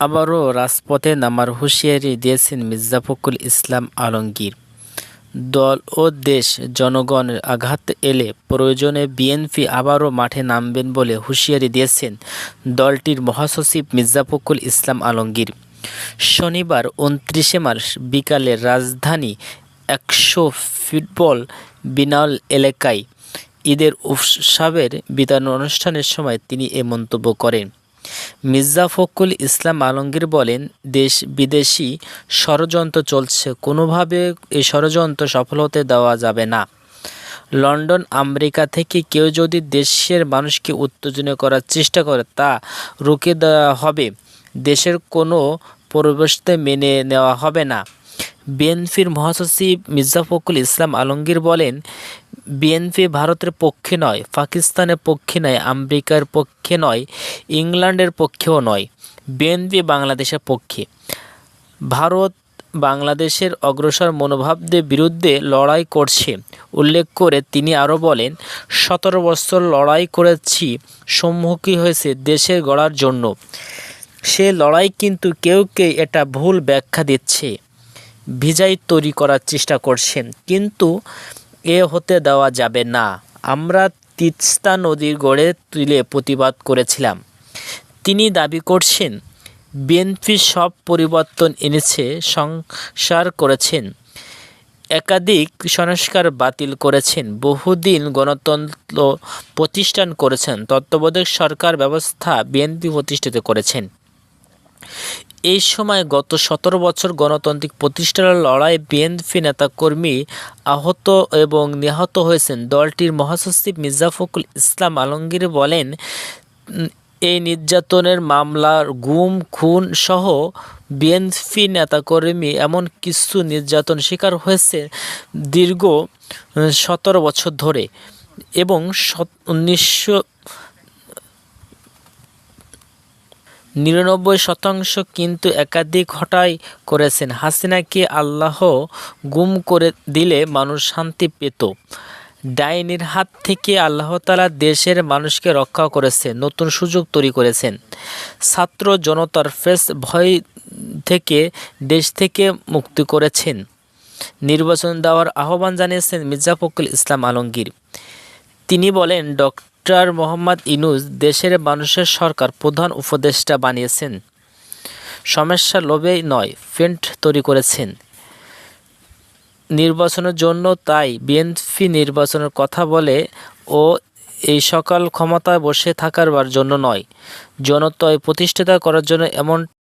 আবারও রাজপথে নামার হুঁশিয়ারি দিয়েছেন মির্জা ফখরুল ইসলাম আলমগীর। দল ও দেশ জনগণের আঘাত এলে প্রয়োজনে বিএনপি আবারও মাঠে নামবেন বলে হুঁশিয়ারি দিয়েছেন দলটির মহাসচিব মির্জা ফখরুল ইসলাম আলমগীর। শনিবার উনত্রিশে মার্চ বিকালে রাজধানী একশো ফুটবল বিনাল এলাকায় ঈদের উৎসবের বিতরণ অনুষ্ঠানের সময় তিনি এ মন্তব্য করেন। মির্জা ফখরুল ইসলাম আলমগীর বলেন, দেশ বিদেশি ষড়যন্ত্র চলছে, কোনোভাবে এই ষড়যন্ত্র সফল হতে দেওয়া যাবে না। লন্ডন, আমেরিকা থেকে কেউ যদি দেশের মানুষকে উত্তেজনা করার চেষ্টা করে, তা রুখে দেওয়া হবে। দেশের কোনো পরিবেশতে মেনে নেওয়া হবে না। বিএনপির মহাসচিব মির্জা ফখরুল ইসলাম আলমগীর বলেন, বিএনপি ভারতের পক্ষে নয়, পাকিস্তানের পক্ষে নয়, আমেরিকার পক্ষে নয়, ইংল্যান্ডের পক্ষেও নয়, বিএনপি বাংলাদেশের পক্ষে। ভারত বাংলাদেশের অগ্রসর মনোভাবদের বিরুদ্ধে লড়াই করছে, উল্লেখ করে তিনি আরও বলেন, সতেরো বছর লড়াই করেছি সম্মুখীন হয়েছে দেশের গড়ার জন্য। সে লড়াই কিন্তু কেউ কেউ এটা ভুল ব্যাখ্যা দিচ্ছে। ভিজাই তৈরি করার চেষ্টা করছেন, কিন্তু এ হতে দেওয়া যাবে না। আমরা তিস্তা নদীর গড়ে তুলে প্রতিবাদ করেছিলাম। তিনি দাবি করছেন, বিএনপি সব পরিবর্তন এনেছে, সংসার করেছেন, একাধিক সংস্কার বাতিল করেছেন, বহুদিন গণতন্ত্র প্রতিষ্ঠান করেছেন, তত্ত্বাবধায়ক সরকার ব্যবস্থা বিএনপি প্রতিষ্ঠিত করেছেন। এই সময় গত সতেরো বছর গণতান্ত্রিক প্রতিষ্ঠানের লড়াই বিএনপি নেতাকর্মী আহত এবং নিহত হয়েছেন দলটির মহাসচিব মির্জা ফখরুল ইসলাম আলমগীর বলেন এই নির্যাতনের মামলার গুম, খুন সহ বিএনপি নেতাকর্মী এমন কিছু নির্যাতন শিকার হয়েছে দীর্ঘ সতেরো বছর ধরে এবং উনিশশো নিরানব্বই শতাংশ কিন্তু একাধিক হটাই করেছেন। হাসিনাকে আল্লাহ গুম করে দিলে মানুষ শান্তি পেত। ডাইনির হাত থেকে আল্লাহ তালা দেশের মানুষকে রক্ষা করেছে, নতুন সুযোগ তৈরি করেছেন। ছাত্র জনতার ফেস ভয় থেকে দেশ থেকে মুক্তি করেছেন। নির্বাচন দেওয়ার আহ্বান জানিয়েছেন মির্জা ফখরুল ইসলাম আলমগীর। তিনি বলেন ডক্টর মোহাম্মদ ইনুজ দেশের মানুষের সরকার প্রধান উপদেষ্টা বানিয়েছেন। সমস্যা লোভেই নয়, ফেন্ট তৈরি করেছেন। নির্বাচনের জন্য তাই বিএনপি নির্বাচনের কথা বলে ও এই সকাল ক্ষমতায় বসে থাকার জন্য নয়। জনতয় প্রতিষ্ঠিত করার জন্য এমন